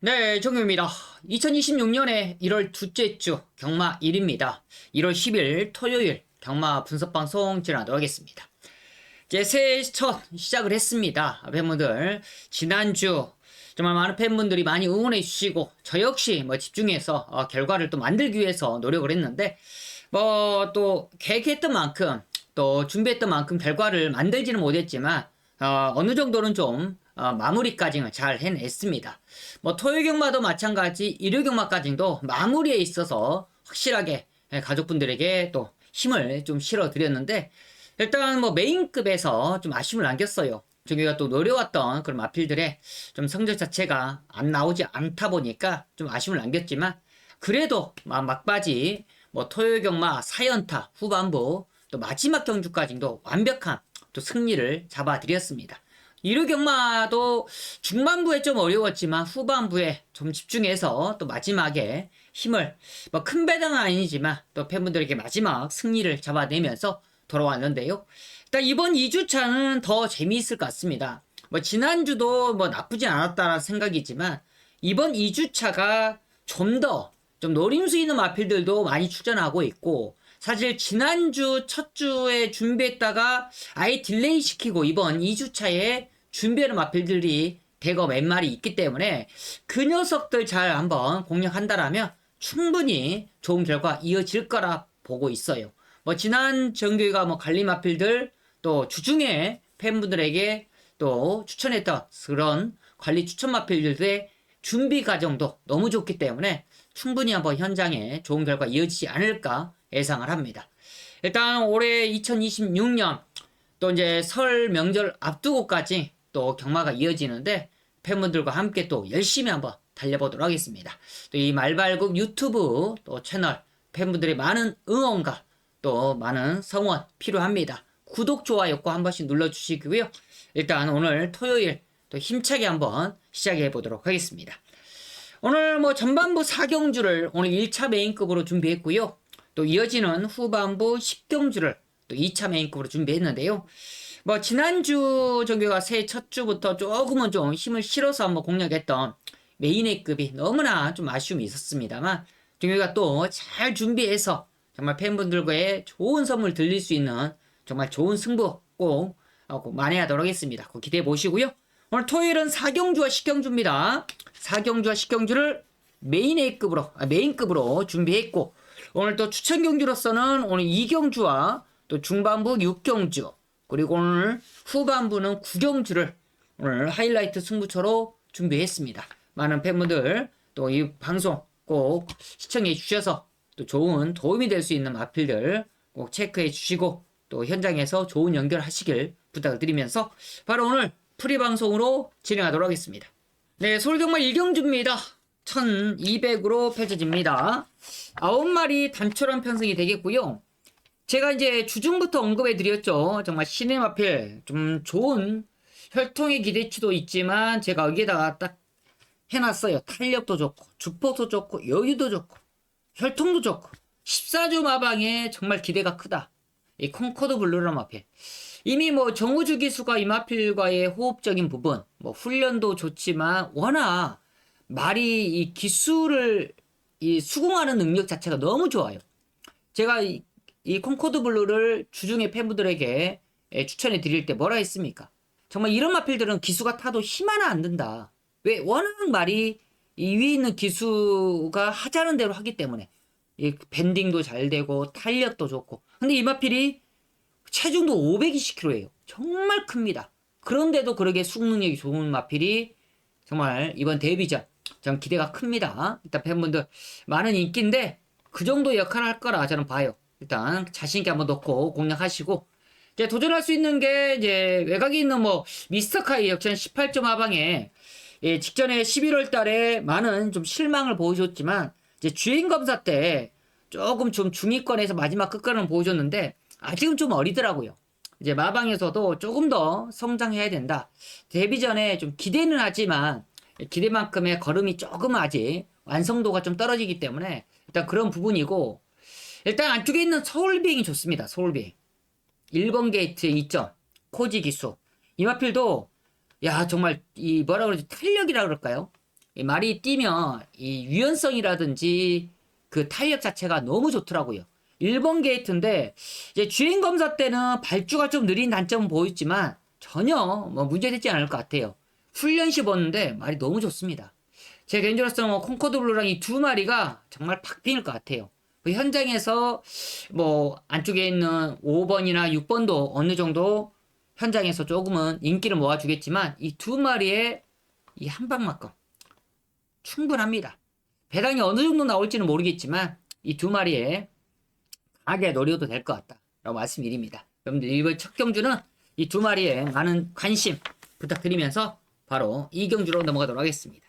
네, 정규입니다. 2026년의 1월 둘째 주 경마 1입니다. 1월 10일 토요일 경마 분석 방송 진행하도록 하겠습니다. 이제 새해 첫 시작을 했습니다. 팬분들 지난주 정말 많은 팬분들이 많이 응원해 주시고 저 역시 뭐 집중해서 어, 결과를 또 만들기 위해서 노력을 했는데 뭐 또 계획했던 만큼 또 준비했던 만큼 결과를 만들지는 못했지만 어, 어느 정도는 좀 어, 마무리까지는 잘 해냈습니다. 뭐 토요 경마도 마찬가지 일요 경마까지도 마무리에 있어서 확실하게 예, 가족분들에게 또 힘을 좀 실어 드렸는데 일단 뭐 메인급에서 좀 아쉬움을 남겼어요. 저기가 또 노려왔던 그런 마필들의 좀 성적 자체가 안 나오지 않다 보니까 좀 아쉬움을 남겼지만 그래도 막- 막바지 뭐 토요 경마 4연타 후반부 또 마지막 경주까지도 완벽한 또 승리를 잡아드렸습니다. 일요 경마도 중반부에 좀 어려웠지만 후반부에 좀 집중해서 또 마지막에 힘을 뭐 큰 배당은 아니지만 또 팬분들에게 마지막 승리를 잡아내면서 돌아왔는데요. 일단 이번 2주차는 더 재미있을 것 같습니다. 뭐 지난주도 뭐 나쁘지 않았다는 생각이지만 이번 2주차가 좀 더좀 노림수 있는 마필들도 많이 출전하고 있고 사실 지난주 첫 주에 준비했다가 아예 딜레이 시키고 이번 2주차에 준비하는 마필들이 대거 몇 마리 있기 때문에 그 녀석들 잘 한번 공략한다라면 충분히 좋은 결과 이어질 거라 보고 있어요. 뭐 지난 정규가 뭐 갈림 마필들 또 주중에 팬분들에게 또 추천했던 그런 관리 추천 마필들의 준비 과정도 너무 좋기 때문에 충분히 한번 현장에 좋은 결과 이어지지 않을까 예상을 합니다. 일단 올해 2026년 또 이제 설 명절 앞두고까지 또 경마가 이어지는데 팬분들과 함께 또 열심히 한번 달려보도록 하겠습니다. 또 이 말발굽 유튜브 또 채널 팬분들의 많은 응원과 또 많은 성원 필요합니다. 구독, 좋아요 꼭 한 번씩 눌러주시고요. 일단 오늘 토요일 또 힘차게 한번 시작해 보도록 하겠습니다. 오늘 뭐 전반부 4경주를 오늘 1차 메인급으로 준비했고요. 또 이어지는 후반부 10경주를 또 2차 메인급으로 준비했는데요. 뭐 지난주 정규가 새해 첫 주부터 조금은 좀 힘을 실어서 한번 공략했던 메인의 급이 너무나 좀 아쉬움이 있었습니다만 정규가 또 잘 준비해서 정말 팬분들과의 좋은 선물 들릴 수 있는 정말 좋은 승부 꼭, 어, 꼭 만회하도록 하겠습니다. 꼭 기대해 보시고요. 오늘 토요일은 4경주와 10경주입니다. 4경주와 10경주를 메인 A급으로, 아, 메인급으로 준비했고, 오늘 또 추천 경주로서는 오늘 2경주와 또 중반부 6경주, 그리고 오늘 후반부는 9경주를 오늘 하이라이트 승부처로 준비했습니다. 많은 팬분들 또 이 방송 꼭 시청해 주셔서 또 좋은 도움이 될 수 있는 마필들 꼭 체크해 주시고 또 현장에서 좋은 연결하시길 부탁을 드리면서 바로 오늘 프리 방송으로 진행하도록 하겠습니다. 네, 서울경마 1경주입니다. 1200으로 펼쳐집니다. 9마리 단촐한 편성이 되겠고요. 제가 이제 주중부터 언급해 드렸죠. 정말 신의 마필 좀 좋은 혈통의 기대치도 있지만 제가 여기에다가 딱 해놨어요. 탄력도 좋고 주포도 좋고 여유도 좋고 혈통도 좋고 14조 마방에 정말 기대가 크다. 이 콩코드 블루라 마필. 이미 뭐 정우주 기수가 이 마필과의 호흡적인 부분, 뭐 훈련도 좋지만 워낙 말이 이 기수를 이 수긍하는 능력 자체가 너무 좋아요. 제가 이, 이 콩코드 블루를 주중에 팬분들에게 예, 추천해 드릴 때 뭐라 했습니까? 정말 이런 마필들은 기수가 타도 힘 하나 안 든다. 왜? 워낙 말이 이 위에 있는 기수가 하자는 대로 하기 때문에 이 밴딩도 잘 되고 탄력도 좋고 근데 이 마필이 체중도 520kg예요. 정말 큽니다. 그런데도 그렇게 숙능력이 좋은 마필이 정말 이번 데뷔 전전 기대가 큽니다. 일단 팬분들 많은 인기인데 그 정도 역할을 할 거라 저는 봐요. 일단 자신 있게 한번 넣고 공략하시고 이제 도전할 수 있는 게 이제 외곽에 있는 뭐 미스터 카이 역전 18점 하방에 예, 직전에 11월 달에 많은 좀 실망을 보여줬지만 이제 주행 검사 때 조금 좀 중위권에서 마지막 끝까지는 보여줬는데 아직은 좀 어리더라고요. 이제 마방에서도 조금 더 성장해야 된다. 데뷔 전에 좀 기대는 하지만 기대만큼의 걸음이 조금 아직 완성도가 좀 떨어지기 때문에 일단 그런 부분이고 일단 안쪽에 있는 서울비행이 좋습니다. 서울비행. 1번 게이트 2점 코지 기수 이마필도 야 정말 이 뭐라 그러지 탄력이라 그럴까요? 이 말이 뛰면 이 유연성이라든지 그 탄력 자체가 너무 좋더라고요. 1번 게이트인데 이제 주행 검사 때는 발주가 좀 느린 단점은 보였지만 전혀 뭐 문제되지 않을 것 같아요. 훈련 시봤는데 말이 너무 좋습니다. 제 개인적으로서는 뭐 콩코드 블루랑 이 두 마리가 정말 팍빙일 것 같아요. 그 현장에서 뭐 안쪽에 있는 5번이나 6번도 어느 정도 현장에서 조금은 인기를 모아주겠지만 이 두 마리의 이 한 방만큼 충분합니다. 배당이 어느 정도 나올지는 모르겠지만 이 두 마리에 강하게 노려도 될 것 같다. 라고 말씀드립니다. 여러분들 이번 첫 경주는 이 두 마리에 많은 관심 부탁드리면서 바로 이 경주로 넘어가도록 하겠습니다.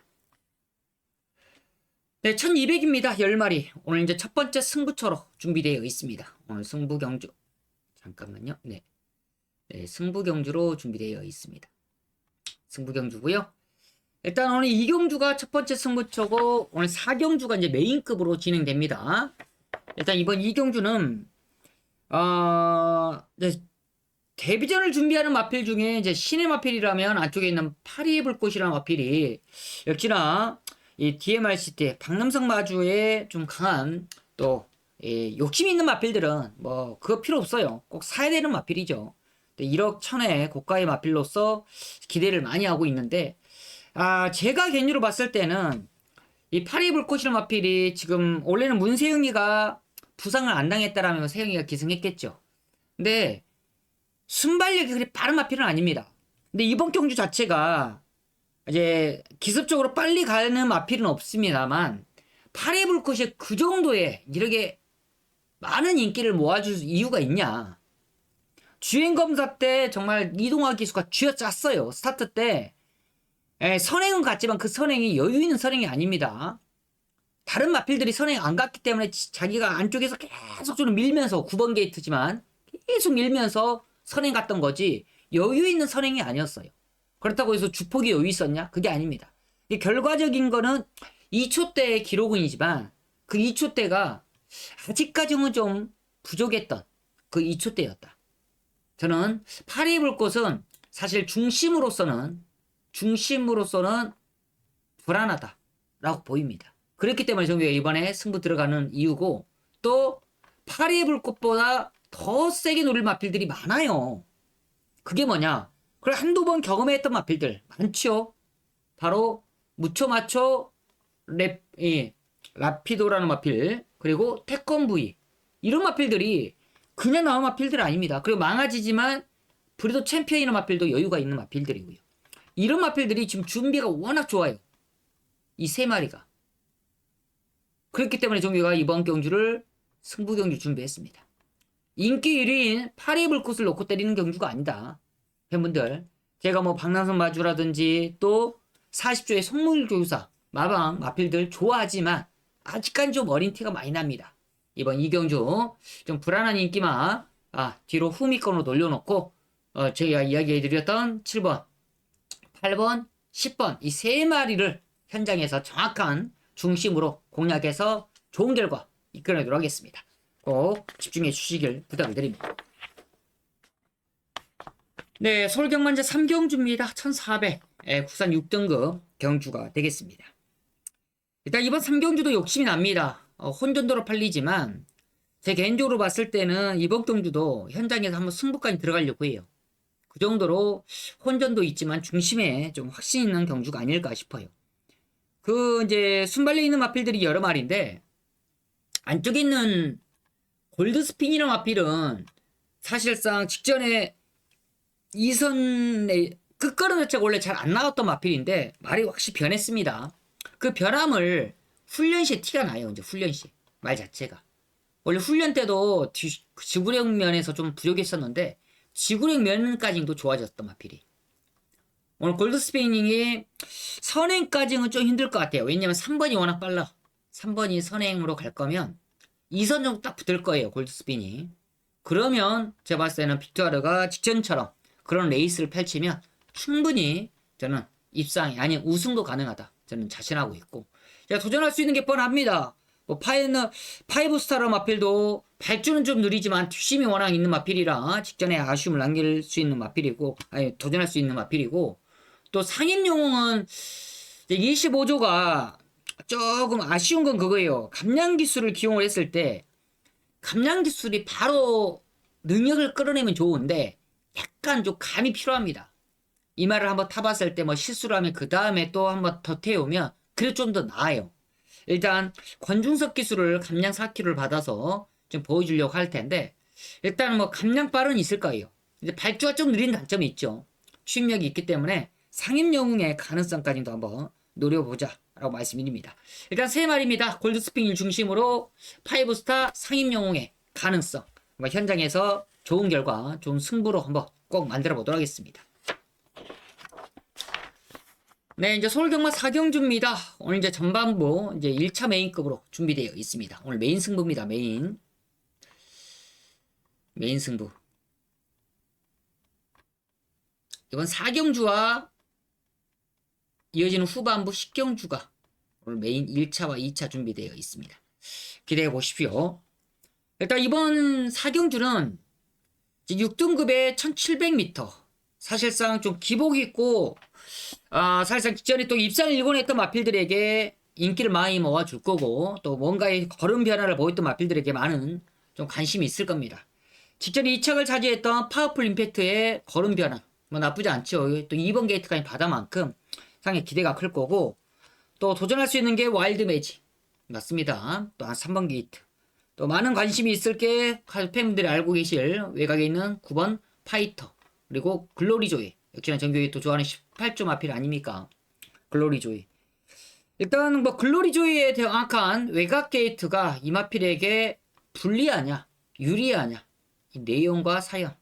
네, 1200입니다. 10마리. 오늘 이제 첫 번째 승부처로 준비되어 있습니다. 오늘 승부 경주. 잠깐만요. 네. 네, 승부 경주로 준비되어 있습니다. 승부 경주고요. 일단 오늘 이 경주가 첫 번째 승부처고 오늘 4경주가 이제 메인급으로 진행됩니다. 일단 이번 이 경주는 어, 이제 데뷔전을 준비하는 마필 중에 이제 신의 마필이라면 안쪽에 있는 파리의 불꽃이라는 마필이 역시나 이 DMRCT 박남성 마주에 좀 강한 또이 욕심 있는 마필들은 뭐 그거 필요 없어요. 꼭 사야 되는 마필이죠. 1억 천의 고가의 마필로서 기대를 많이 하고 있는데 아 제가 개인적으로 봤을 때는 이 파리 불꽃이라는 마필이 지금 원래는 문세영이가 부상을 안 당했다라면 세영이가 기승했겠죠. 근데 순발력이 그리 빠른 마필은 아닙니다. 근데 이번 경주 자체가 이제 기습적으로 빨리 가는 마필은 없습니다만 파리 불꽃이 그 정도의 이렇게 많은 인기를 모아줄 이유가 있냐? 주행 검사 때 정말 이동화 기수가 쥐어짰어요. 스타트 때 에, 선행은 갔지만 그 선행이 여유 있는 선행이 아닙니다. 다른 마필들이 선행 안 갔기 때문에 지- 자기가 안쪽에서 계속 좀 밀면서 9번 게이트지만 계속 밀면서 선행 갔던 거지 여유 있는 선행이 아니었어요. 그렇다고 해서 주폭이 여유 있었냐? 그게 아닙니다. 이 결과적인 거는 2초 때의 기록은이지만 그 2초 때가 아직까지는 좀 부족했던 그 2초 때였다. 저는 파리 불꽃은 사실 중심으로서는 중심으로서는 불안하다라고 보입니다. 그렇기 때문에 정규가 이번에 승부 들어가는 이유고 또 파리 불꽃보다 더 세게 노릴 마필들이 많아요. 그게 뭐냐? 그걸 한두 번 경험했던 마필들 많죠. 바로 무초 마초 랩, 이, 라피도라는 마필 그리고 태권브이 이런 마필들이 그냥 나온 마필들 아닙니다. 그리고 망아지지만 브리도 챔피언이라는 마필도 여유가 있는 마필들이고요. 이런 마필들이 지금 준비가 워낙 좋아요. 이 세 마리가. 그렇기 때문에 종규가 이번 경주를 승부 경주 준비했습니다. 인기 1위인 파리 불꽃을 놓고 때리는 경주가 아니다. 팬분들, 제가 뭐 박남선 마주라든지 또 40조의 속물 교사, 마방, 마필들 좋아하지만 아직까지 좀 어린 티가 많이 납니다. 이번 이경주 좀 불안한 인기만 아, 뒤로 후미권으로 돌려놓고 어, 제가 이야기해드렸던 7번, 8번, 10번 이 세 마리를 현장에서 정확한 중심으로 공략해서 좋은 결과 이끌어내도록 하겠습니다. 꼭 집중해 주시길 부탁을 드립니다. 네, 서울 경만제 3경주입니다. 1400, 예, 국산 6등급 경주가 되겠습니다. 일단 이번 3경주도 욕심이 납니다. 어, 혼전도로 팔리지만 제 개인적으로 봤을 때는 이번 경주도 현장에서 한번 승부까지 들어가려고 해요. 그 정도로 혼전도 있지만 중심에 좀 확신 있는 경주가 아닐까 싶어요. 그 이제 순발려 있는 마필들이 여러 마리인데 안쪽에 있는 골드 스핀이라는 마필은 사실상 직전에 이선의 끝걸음 자체가 원래 잘 안 나왔던 마필인데 말이 확실히 변했습니다. 그 변함을 훈련 시에 티가 나요. 이제 훈련 시 말 자체가 원래 훈련 때도 지구력 면에서 좀 부족했었는데 지구력 면까지도 좋아졌던 마필이. 오늘 골드 스페이닝이 선행까지는 좀 힘들 것 같아요. 왜냐면 3번이 워낙 빨라. 3번이 선행으로 갈 거면 2선 정도 딱 붙을 거예요. 골드 스피닝. 그러면 제가 봤을 때는 빅토르가 직전처럼 그런 레이스를 펼치면 충분히 저는 입상이 아니 우승도 가능하다. 저는 자신하고 있고 제가 도전할 수 있는 게 뻔합니다. 뭐 파이너 파이브 스타러 마필도 발주는 좀 느리지만 뒷심이 워낙 있는 마필이라 직전에 아쉬움을 남길 수 있는 마필이고 아니 도전할 수 있는 마필이고 또 영웅은 25조가 조금 아쉬운 건 그거예요. 감량 기술을 기용을 했을 때 감량 기술이 바로 능력을 끌어내면 좋은데 약간 좀 감이 필요합니다. 이 말을 한번 타봤을 때 뭐 실수를 하면 그 다음에 또 한번 더 태우면 그래 좀 더 나아요. 일단 권중석 기술을 감량 4kg를 받아서 좀 보여주려고 할 텐데 일단 뭐 감량빨은 있을 거예요. 이제 발주가 좀 느린 단점이 있죠. 추임력이 있기 때문에 상임 영웅의 가능성까지도 한번 노려보자 라고 말씀드립니다. 일단 세 마리입니다. 골드스핑을 중심으로 파이브스타 상임 영웅의 가능성 한번 현장에서 좋은 결과 좋은 승부로 한번 꼭 만들어 보도록 하겠습니다. 네, 이제 서울 경마 4경주입니다. 오늘 이제 전반부 이제 1차 메인급으로 준비되어 있습니다. 오늘 메인 승부입니다. 메인. 메인 승부. 이번 4경주와 이어지는 후반부 10경주가 오늘 메인 1차와 2차 준비되어 있습니다. 기대해 보십시오. 일단 이번 4경주는 6등급의 1700m. 사실상 좀 기복 있고, 아, 사실상 직전에 또 입산을 일궈냈던 마필들에게 인기를 많이 모아줄 거고, 또 뭔가의 걸음 변화를 보였던 마필들에게 많은 좀 관심이 있을 겁니다. 직전에 2착을 차지했던 파워풀 임팩트의 걸음 변화, 뭐 나쁘지 않죠. 또 2번 게이트까지 받아 만큼 상당히 기대가 클 거고, 또 도전할 수 있는 게 와일드 매직. 맞습니다. 또 한 3번 게이트. 또 많은 관심이 있을 게 팬분들이 알고 계실 외곽에 있는 9번 파이터 그리고 글로리조이 역시나 정규이 또 좋아하는 18조 마필 아닙니까? 글로리조이 일단 뭐 글로리조이에 정확한 외곽 게이트가 이 마필에게 불리하냐 유리하냐 이 내용과 사연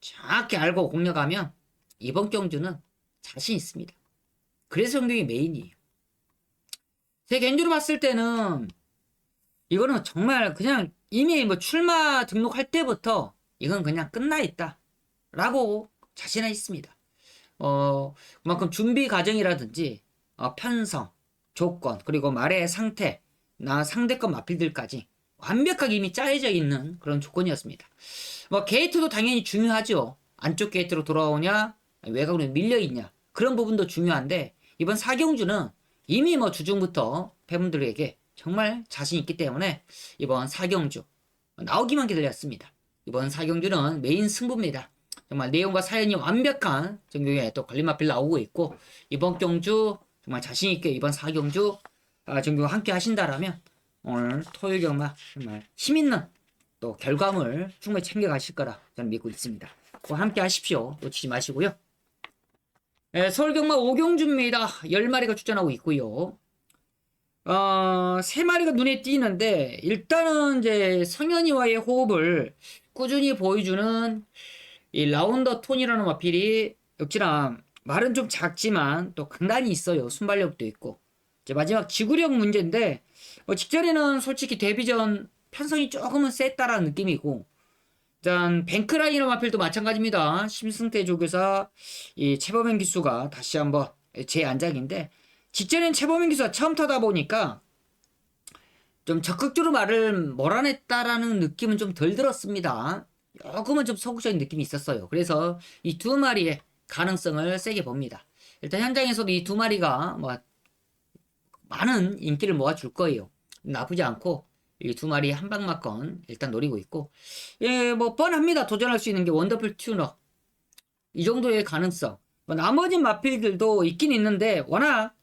정확히 알고 공략하면 이번 경주는 자신 있습니다. 그래서 정규이 메인이에요. 제 개인적으로 봤을 때는 이거는 정말 그냥 이미 뭐 출마 등록할 때부터 이건 그냥 끝나 있다. 라고 자신은 있습니다. 어, 그만큼 준비 과정이라든지, 어, 편성, 조건, 그리고 말의 상태, 나 상대권 마필들까지 완벽하게 이미 짜여져 있는 그런 조건이었습니다. 뭐, 게이트도 당연히 중요하죠. 안쪽 게이트로 돌아오냐, 외곽으로 밀려있냐. 그런 부분도 중요한데, 이번 사경주는 이미 뭐 주중부터 팬분들에게 정말 자신 있기 때문에 이번 사경주 나오기만 기다렸습니다. 이번 사경주는 메인 승부입니다. 정말 내용과 사연이 완벽한 정경에 또 걸림마필 나오고 있고 이번 경주 정말 자신 있게 이번 사경주 아, 정경 함께 하신다라면 오늘 토요일 경마 정말 힘 있는 또 결과물 충분히 챙겨 가실 거라 저는 믿고 있습니다. 꼭 함께 하십시오. 놓치지 마시고요. 네, 서울 경마 5경주입니다. 10마리가 출전하고 있고요. 어, 세 마리가 눈에 띄는데, 일단은 이제 성현이와의 호흡을 꾸준히 보여주는 이 라운더 톤이라는 마필이 역시나 말은 좀 작지만 또 강단이 있어요. 순발력도 있고. 이제 마지막 지구력 문제인데, 어, 직전에는 솔직히 데뷔전 편성이 조금은 셌다라는 느낌이고, 일단 뱅크라이너 마필도 마찬가지입니다. 심승태 조교사 이 최범현 기수가 다시 한번 제 안작인데 직전엔 최범인 기수가 처음 타다 보니까 좀 적극적으로 말을 몰아냈다라는 느낌은 좀 덜 들었습니다. 조금은 좀 소극적인 느낌이 있었어요. 그래서 이 두 마리의 가능성을 세게 봅니다. 일단 현장에서도 이 두 마리가 뭐 많은 인기를 모아줄 거예요. 나쁘지 않고 이 두 마리 한방막건 일단 노리고 있고 예 뭐 뻔합니다. 도전할 수 있는 게 원더풀 튜너 이 정도의 가능성. 뭐 나머지 마필들도 있긴 있는데 워낙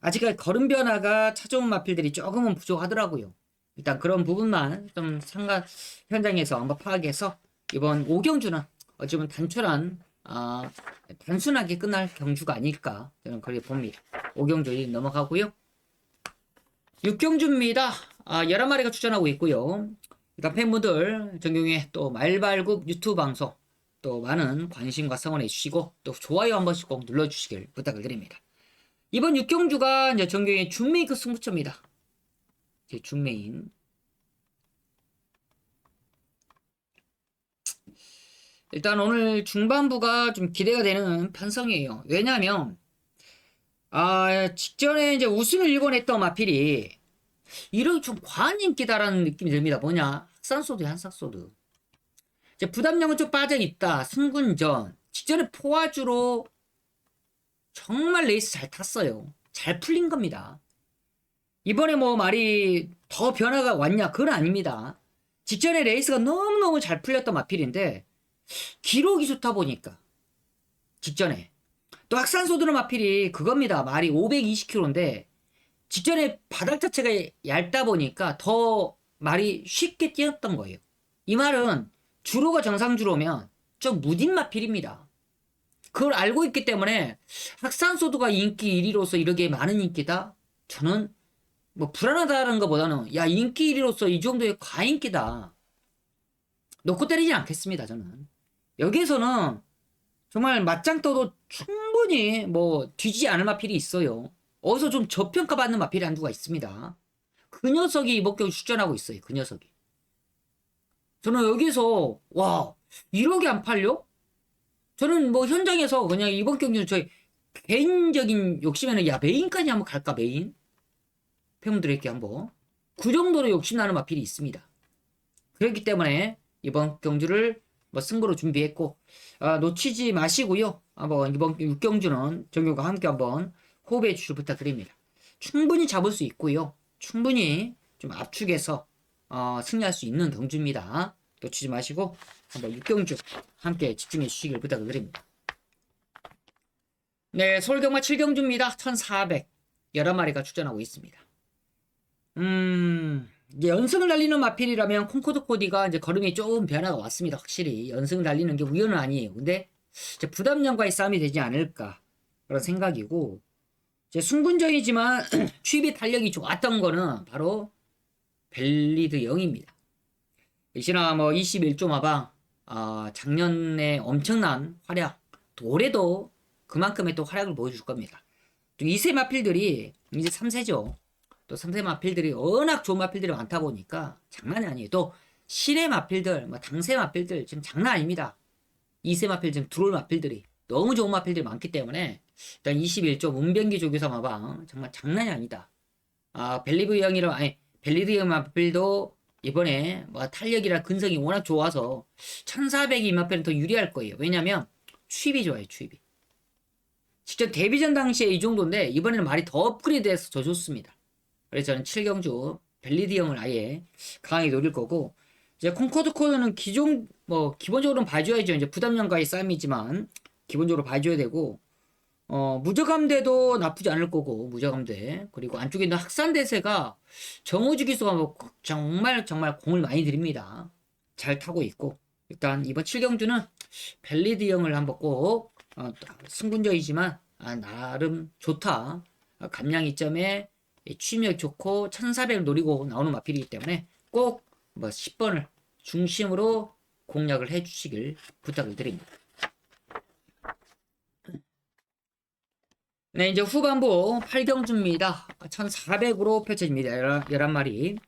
아직까지 걸음 변화가 찾아온 마필들이 조금은 부족하더라고요. 일단 그런 부분만 좀 상가 현장에서 한번 파악해서 이번 5경주는 어찌 보면 단출한 아, 단순하게 끝날 경주가 아닐까 저는 그렇게 봅니다. 5경주 넘어가고요. 6경주입니다. 아, 11마리가 출전하고 있고요. 일단 팬분들 전경에 또 말발굽 유튜브 방송 또 많은 관심과 성원해 주시고 또 좋아요 한 번씩 꼭 눌러 주시길 부탁을 드립니다. 이번 6경주가 이제 전경의 준메이크 승부처입니다. 제 준메인. 일단 오늘 중반부가 좀 기대가 되는 편성이에요. 왜냐하면 아 직전에 이제 우승을 일궈냈던 마필이 이런 좀 과한 인기다라는 느낌이 듭니다. 뭐냐 학산소드 한삭소드. 이제 부담력은 좀 빠져 있다. 승군전 직전에 포화주로 정말 레이스 잘 탔어요. 잘 풀린 겁니다. 이번에 뭐 말이 더 변화가 왔냐? 그건 아닙니다. 직전에 레이스가 너무너무 잘 풀렸던 마필인데 기록이 좋다 보니까 직전에 또 학산소드름 마필이 그겁니다. 말이 520km인데 직전에 바닥 자체가 얇다 보니까 더 말이 쉽게 뛰었던 거예요. 이 말은 주로가 정상 주로면 좀 무딘 마필입니다. 그걸 알고 있기 때문에 학산소도가 인기 1위로서 이렇게 많은 인기다? 저는 뭐 불안하다는 것보다는 야 인기 1위로서 이 정도의 과인기다. 놓고 때리진 않겠습니다. 저는 여기에서는 정말 맞짱 떠도 충분히 뭐 뒤지지 않을 마필이 있어요. 어디서 좀 저평가받는 마필이 한두가 있습니다. 그 녀석이 경기 출전하고 있어요. 그 녀석이. 저는 여기서 와 1억이 안 팔려? 저는 뭐 현장에서 그냥 이번 경기는 저희 개인적인 욕심에는 야 메인까지 한번 갈까 메인? 팬분들에게 한번 그 정도로 욕심나는 마필이 있습니다. 그렇기 때문에 이번 경주를 뭐 승부로 준비했고 아, 놓치지 마시고요. 한번 이번 6경주는 정규과 함께 한번 호흡해 주실 부탁드립니다. 충분히 잡을 수 있고요. 충분히 좀 압축해서 어, 승리할 수 있는 경주입니다. 놓치지 마시고 한번 6경주 함께 집중해 주시길 부탁드립니다. 네, 서울경마 7경주입니다. 1400 11마리가 출전하고 있습니다. 음, 이제 연승을 달리는 마필이라면 콩코드 코디가 이제 걸음이 조금 변화가 왔습니다. 확실히 연승을 달리는 게 우연은 아니에요. 근데 부담량과의 싸움이 되지 않을까 그런 생각이고 이제 승분전이지만 취입이 탄력이 좋았던 거는 바로 벨리드 0입니다. 역시나 뭐 21조 마방 아, 작년에 엄청난 활약 또 올해도 그만큼의 또 활약을 보여줄 겁니다. 또 2세 마필들이 이제 3세죠. 또 3세 마필들이 워낙 좋은 마필들이 많다 보니까 장난이 아니에요. 또 실의 마필들, 뭐 당세 마필들 지금 장난 아닙니다. 2세 마필 지금 들어올 마필들이 너무 좋은 마필들이 많기 때문에 일단 21조 문병기 조교사 마방 정말 장난이 아니다. 아 벨리브 형이랑 아니 벨리드 형 마필도 이번에 뭐 탄력이라 근성이 워낙 좋아서 1400이 마필은 더 유리할 거예요. 왜냐면 취입이 좋아요. 취입이. 직접 데뷔전 당시에 이 정도인데 이번에는 말이 더 업그레이드해서 더 좋습니다. 그래서 저는 7경주 벨리드 형을 아예 강하게 노릴 거고 이제 콩코드 코드는 기존 뭐 기본적으로는 봐줘야죠. 이제 부담량과의 싸움이지만 기본적으로 봐줘야 되고 어 무저감대도 나쁘지 않을 거고 무저감대 그리고 안쪽에 있는 학산대세가 정우주 기수가 뭐 정말 정말 공을 많이 들입니다. 잘 타고 있고 일단 이번 7경주는 벨리드 형을 한번 꼭 어, 승분적이지만 아, 나름 좋다. 아, 감량 이점에 취미력 좋고 1400을 노리고 나오는 마필이기 때문에 꼭 뭐 10번을 중심으로 공략을 해 주시길 부탁을 드립니다. 네, 이제 후반부 8경주입니다. 1400으로 펼쳐집니다. 11마리.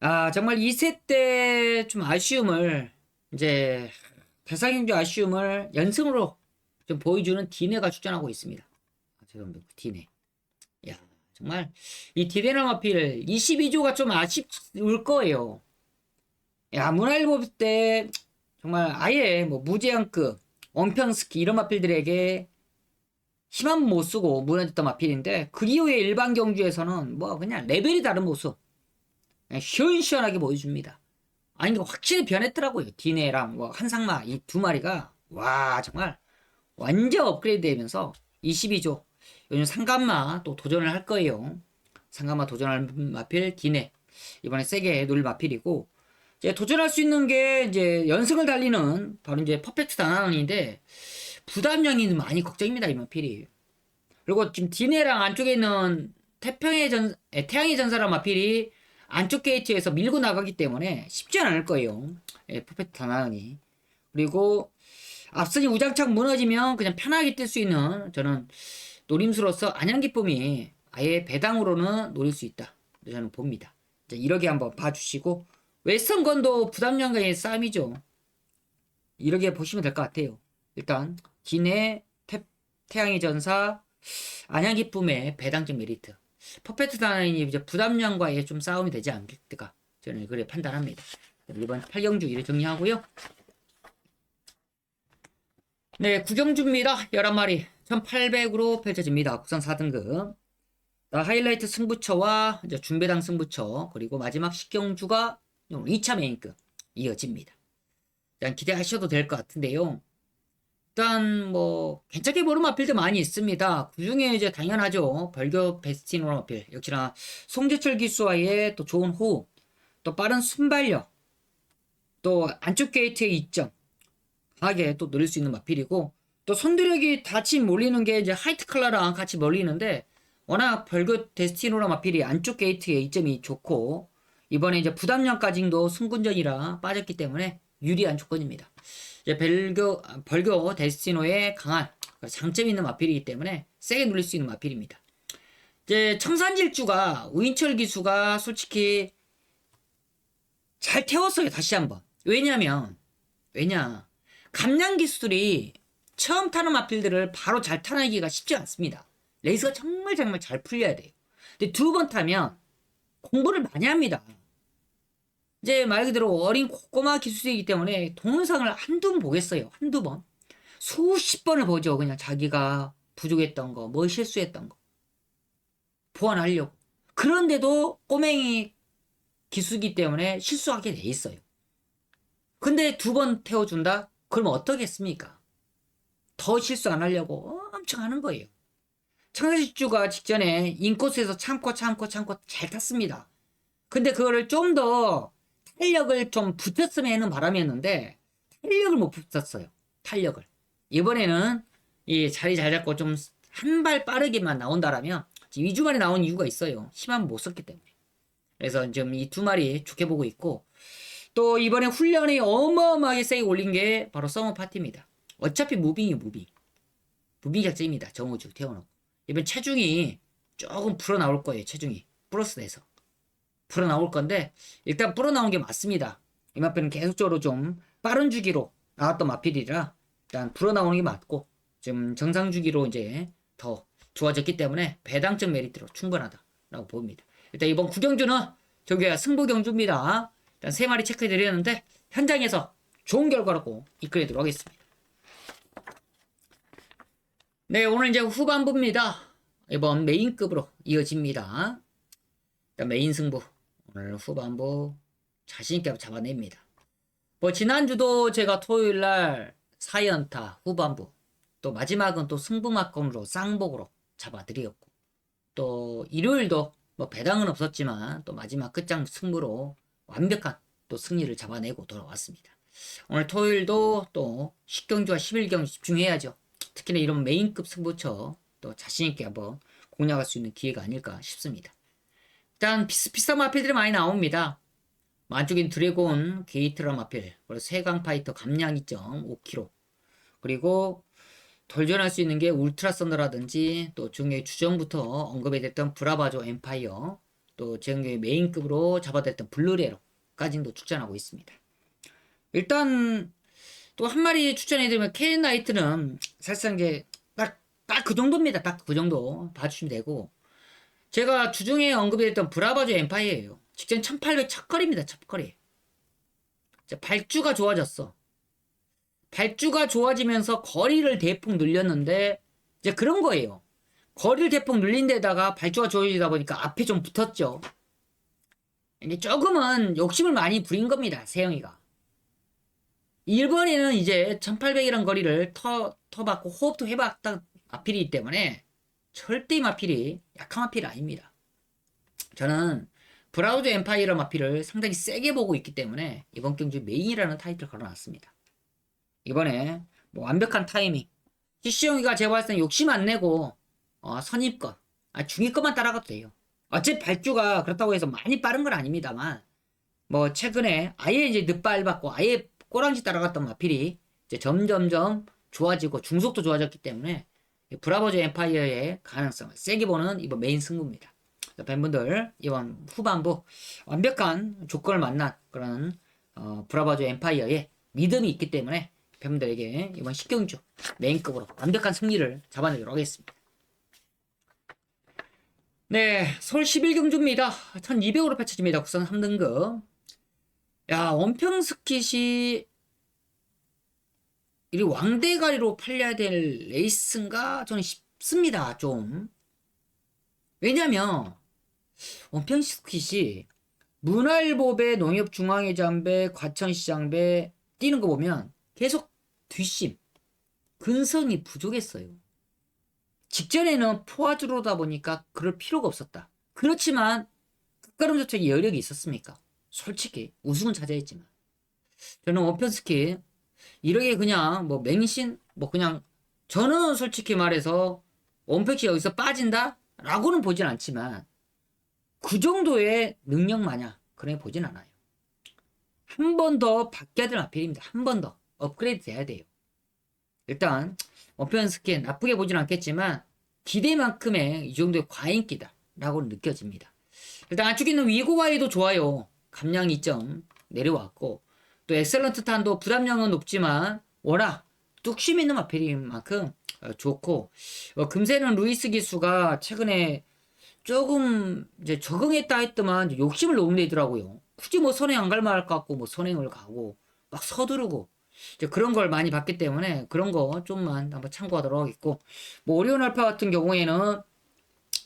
아, 정말 2세 때 좀 아쉬움을, 이제, 대상경주 아쉬움을 연승으로 좀 보여주는 디네가 출전하고 있습니다. 아, 죄송합니다. 디네. 야, 정말, 이 디네나 마필 22조가 좀 아쉽을 거예요. 야, 문화일보 때, 정말 아예 뭐 무제한급, 원평스키 이런 마필들에게 힘한 못 쓰고 무너졌던 마필인데 그 이후에 일반 경주에서는 뭐 그냥 레벨이 다른 모습 그냥 시원시원하게 보여줍니다. 아니 확실히 변했더라고요. 디네랑 뭐 한상마 이 두 마리가 와 정말 완전 업그레이드 되면서 22조 요즘 상감마 또 도전을 할 거예요. 상감마 도전할 마필 디네 이번에 세게 놀 마필이고 이제 도전할 수 있는 게 이제 연승을 달리는 바로 이제 퍼펙트 다나운인데 부담량이 많이 걱정입니다, 이 마필이. 그리고 지금 디네랑 안쪽에 있는 태평의 전, 에, 태양의 전사란 마필이 안쪽 게이트에서 밀고 나가기 때문에 쉽지 않을 거예요. 예, 퍼펙트 다나운이. 그리고 앞선이 우장창 무너지면 그냥 편하게 뛸 수 있는 저는 노림수로서 안양 기쁨이 아예 배당으로는 노릴 수 있다. 저는 봅니다. 이렇게 한번 봐주시고 웨스턴건도 부담량과의 싸움이죠. 이렇게 보시면 될 것 같아요. 일단 기내 태, 태양의 전사 안양 기쁨의 배당적 메리트 퍼펙트 다나인이 이제 부담량과의 좀 싸움이 되지 않을까 저는 그래 판단합니다. 이번 8경주 이를 정리하고요. 네, 구경주입니다. 11마리. 1800으로 펼쳐집니다. 국산 4등급. 하이라이트 승부처와 이제 준배당 승부처 그리고 마지막 식경주가 2차 메인급 이어집니다. 일단 기대하셔도 될 것 같은데요. 일단 뭐 괜찮게 보는 마필도 많이 있습니다. 그 중에 이제 당연하죠. 벌교 베스티노라 마필 역시나 송재철 기수와의 또 좋은 호흡, 또 빠른 순발력, 또 안쪽 게이트의 이점 강하게 또 노릴 수 있는 마필이고 또 손드력이 같이 몰리는 게 이제 하이트 컬러랑 같이 몰리는데 워낙 벌교 데스티노라 마필이 안쪽 게이트의 이점이 좋고 이번에 이제 부담량까지도 승군전이라 빠졌기 때문에 유리한 조건입니다. 이제 벨교, 벌교 데스티노의 강한 장점 있는 마필이기 때문에 세게 눌릴 수 있는 마필입니다. 이제 청산질주가 우인철 기수가 솔직히 잘 태웠어요. 다시 한번. 왜냐면 왜냐 감량 기수들이 처음 타는 마필들을 바로 잘 타내기가 쉽지 않습니다. 레이스가 정말 정말 잘 풀려야 돼요. 근데 두 번 타면 공부를 많이 합니다. 이제 말 그대로 어린 꼬마 기술이기 때문에 동영상을 한두 번 보겠어요. 한두 번. 수십 번을 보죠. 그냥 자기가 부족했던 거, 뭐 실수했던 거. 보완하려고. 그런데도 꼬맹이 기수기 때문에 실수하게 돼 있어요. 근데 두 번 태워준다? 그럼 어떻겠습니까? 더 실수 안 하려고 엄청 하는 거예요. 청사집주가 직전에 인코스에서 참고 참고 참고 잘 탔습니다. 근데 그거를 좀 더 탄력을 좀 붙였으면 하는 바람이었는데 탄력을 못 붙였어요. 탄력을. 이번에는 이 자리 잘 잡고 좀 한 발 빠르게만 나온다라면 2주 만에 나온 이유가 있어요. 힘만 못 썼기 때문에. 그래서 지금 이 두 마리 좋게 보고 있고 또 이번에 훈련이 어마어마하게 세게 올린 게 바로 서머 파티입니다. 어차피 무빙이 무빙. 무빙 작전입니다. 정우주 태워놓고. 이번 체중이 조금 불어 나올 거예요. 체중이. 플러스 돼서. 불어 나올 건데 일단 불어 나온 게 맞습니다. 이마표는 계속적으로 좀 빠른 주기로 나왔던 마필이라 일단 불어 나오는 게 맞고 지금 정상 주기로 이제 더 좋아졌기 때문에 배당적 메리트로 충분하다라고 봅니다. 일단 이번 구경주는 저기가 승부 경주입니다. 일단 세 마리 체크해 드렸는데 현장에서 좋은 결과로 이끌도록 하겠습니다. 네, 오늘 이제 후반부입니다. 이번 메인급으로 이어집니다. 메인 승부 오늘 후반부 자신있게 잡아냅니다. 뭐 지난주도 제가 토요일 날 4연타 후반부 또 마지막은 또 승부막건으로 쌍복으로 잡아드렸고 또 일요일도 뭐 배당은 없었지만 또 마지막 끝장 승부로 완벽한 또 승리를 잡아내고 돌아왔습니다. 오늘 토요일도 또 10경주와 11경주 집중해야죠. 특히나 이런 메인급 승부처 또 자신있게 한번 공략할 수 있는 기회가 아닐까 싶습니다. 일단 비슷비슷한 마필들이 많이 나옵니다. 만쪽인 드래곤 게이트라 마필, 그리고 세강 파이터 감량 2.5kg, 그리고 돌전할 수 있는 게 울트라 썬더라든지 또 중에 주정부터 언급이 됐던 브라바조 엠파이어, 또 제형의 메인급으로 잡아댔던 블루레로까지도 출전하고 있습니다. 일단 또 한 마리 추천해드리면 케인 나이트는 사실상 이제 딱딱 그 정도입니다. 딱 그 정도 봐주시면 되고 제가 주중에 언급이 됐던 브라바조 엠파이어예요. 직전 1800 첫거리입니다. 첫거리. 발주가 좋아졌어. 발주가 좋아지면서 거리를 대폭 늘렸는데 이제 그런 거예요. 거리를 대폭 늘린 데다가 발주가 좋아지다 보니까 앞에 좀 붙었죠. 이게 조금은 욕심을 많이 부린 겁니다. 세영이가. 일본에는 이제 1800이란 거리를 터, 터받고 호흡도 해봤다 마필이기 때문에 절대 마필이 약한 마필이 아닙니다. 저는 브라우드 엠파이어 마필을 상당히 세게 보고 있기 때문에 이번 경주 메인이라는 타이틀을 걸어놨습니다. 이번에 뭐 완벽한 타이밍. 시시용이가 제가 봤을 땐 욕심 안 내고 어, 선입권, 아, 중위권만 따라가도 돼요. 어차피 발주가 그렇다고 해서 많이 빠른 건 아닙니다만 뭐 최근에 아예 이제 늦발 받고 아예 꼬랑지 따라갔던 마필이 이제 점점점 좋아지고 중속도 좋아졌기 때문에 브라보즈 엠파이어의 가능성을 세게 보는 이번 메인 승부입니다. 팬분들 이번 후반부 완벽한 조건을 만난 그런 어, 브라바조 엠파이어의 믿음이 있기 때문에 팬분들에게 이번 10경주 메인급으로 완벽한 승리를 잡아내도록 하겠습니다. 네, 서울 11경주입니다. 1200으로 펼쳐집니다. 국산 3등급. 야, 원평 스킷이 이 왕대가리로 팔려야 될 레이스인가 저는 싶습니다 좀. 왜냐면 원평스킷이 문화일보배 농협중앙회장배 과천시장배 뛰는 거 보면 계속 뒷심 근성이 부족했어요. 직전에는 포화주로다 보니까 그럴 필요가 없었다. 그렇지만 끝걸음저택에 여력이 있었습니까? 솔직히 우승은 차지했지만. 저는 원편스키 이렇게 그냥 뭐 맹신 뭐 그냥 저는 솔직히 말해서 원팩이 여기서 빠진다? 라고는 보진 않지만 그 정도의 능력 마냥 그래 보진 않아요. 한 번 더 바뀌어야 될 마필입니다. 한 번 더 업그레이드 돼야 돼요. 일단 원편 스킨 나쁘게 보진 않겠지만 기대만큼의 이 정도의 과인기다 라고 느껴집니다. 일단 안쪽에 있는 위고와이도 좋아요. 감량 2점 내려왔고 또 엑셀런트 탄도 부담량은 높지만 워낙 뚝심 있는 마필인 만큼 어, 좋고 어, 금세는 루이스 기수가 최근에 조금 이제 적응했다 했더만 욕심을 너무 내더라고요. 굳이 뭐 선행 안갈말 같고 뭐 선행을 가고 막 서두르고 이제 그런 걸 많이 봤기 때문에 그런 거 좀만 한번 참고하도록 하겠고 뭐 오리온 알파 같은 경우에는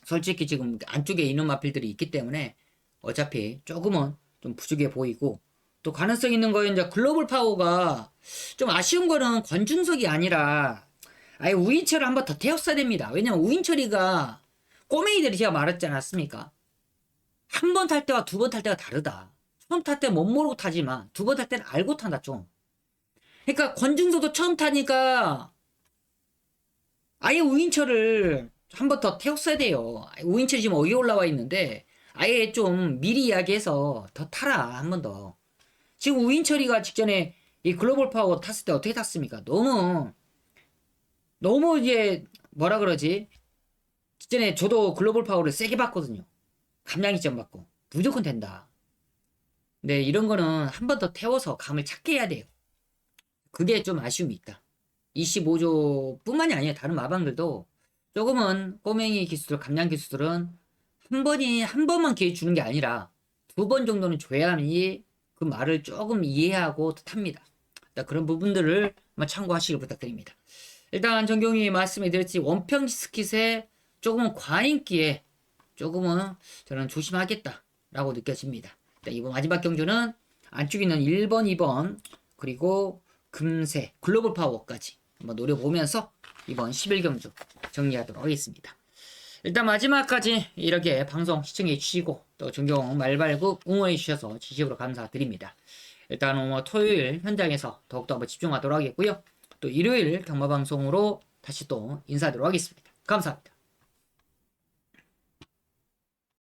솔직히 지금 안쪽에 있는 마필들이 있기 때문에 어차피 조금은 좀 부족해 보이고 또 가능성 있는 거에 이제 글로벌 파워가 좀 아쉬운 거는 권중석이 아니라 아예 우인철을 한번 더 태웠어야 됩니다. 왜냐면 우인철이가 꼬맹이들이 제가 말했지 않았습니까? 한 번 탈 때와 두 번 탈 때가 다르다. 처음 탈 때 못 모르고 타지만 두 번 탈 때는 알고 탄다 좀. 그러니까 권중석도 처음 타니까 아예 우인철을 한 번 더 태웠어야 돼요. 우인철이 지금 어디 올라와 있는데 아예 좀 미리 이야기해서 더 타라 한 번 더. 지금 우인철이가 직전에 이 글로벌 파워 탔을 때 어떻게 탔습니까? 너무 너무 이제 뭐라 그러지? 직전에 저도 글로벌 파워를 세게 봤거든요. 감량이점 받고 무조건 된다. 네 이런 거는 한 번 더 태워서 감을 찾게 해야 돼요. 그게 좀 아쉬움이 있다. 25조 뿐만이 아니라 다른 마방들도 조금은 꼬맹이 기수들, 감량 기수들은 한 번이 한 번만 기회 주는 게 아니라 두 번 정도는 줘야만이 그 말을 조금 이해하고 탑니다. 그런 부분들을 참고하시길 부탁드립니다. 일단 정경이 말씀해 드렸지 원평 스킷에 조금은 과인기에 조금은 저는 조심하겠다라고 느껴집니다. 이번 마지막 경주는 안쪽에 있는 1번, 2번 그리고 금세 글로벌 파워까지 한번 노려보면서 이번 11경주 정리하도록 하겠습니다. 일단 마지막까지 이렇게 방송 시청해 주시고 또 존경 말발굽 응원해 주셔서 진심으로 감사드립니다. 일단 뭐 토요일 현장에서 더욱더 한번 집중하도록 하겠고요. 또 일요일 경마방송으로 다시 또 인사드리도록 하겠습니다. 감사합니다.